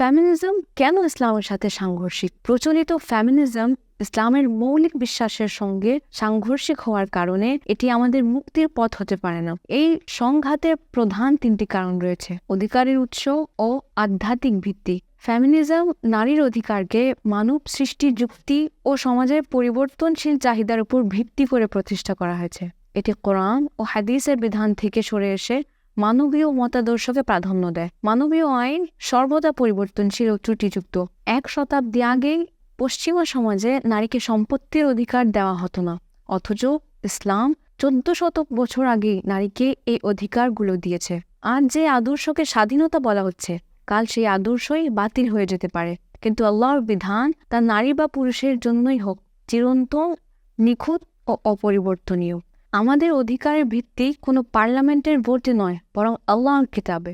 Feminism কেন ইসলামের সাথে সাংঘর্ষিক? প্রচলিত ফ্যামিনিজম ইসলামের মৌলিক বিশ্বাসের সঙ্গে সাংঘর্ষিক হওয়ার কারণে এটি আমাদের মুক্তির পথ হতে পারে না। এই সংঘাতের প্রধান তিনটি কারণ রয়েছে। অধিকারের উৎস ও আধ্যাত্মিক ভিত্তি। ফ্যামিনিজম নারীর অধিকারকে মানব সৃষ্টি যুক্তি ও সমাজের পরিবর্তনশীল চাহিদার উপর ভিত্তি করে প্রতিষ্ঠা করা হয়েছে। এটি কোরআন ও হাদিসের বিধান থেকে সরে এসে মানবীয় মতাদর্শকে প্রাধান্য দেয়। মানবীয় আইন সর্বদা পরিবর্তনশীল ও ত্রুটিযুক্ত। এক শতাব্দী আগেই পশ্চিমা সমাজে নারীকে সম্পত্তির অধিকার দেওয়া হতো না। অথচ ইসলাম চোদ্দ শতক বছর আগেই নারীকে এই অধিকারগুলো দিয়েছে। আজ যে আদর্শকে স্বাধীনতা বলা হচ্ছে, কাল সেই আদর্শই বাতিল হয়ে যেতে পারে। কিন্তু আল্লাহর বিধান তা নারী বা পুরুষের জন্যই হোক, চিরন্তন, নিখুঁত ও অপরিবর্তনীয়। আমাদের অধিকারের ভিত্তি কোনো পার্লামেন্টের ভোটে নয় বরং আল্লাহর কিতাবে।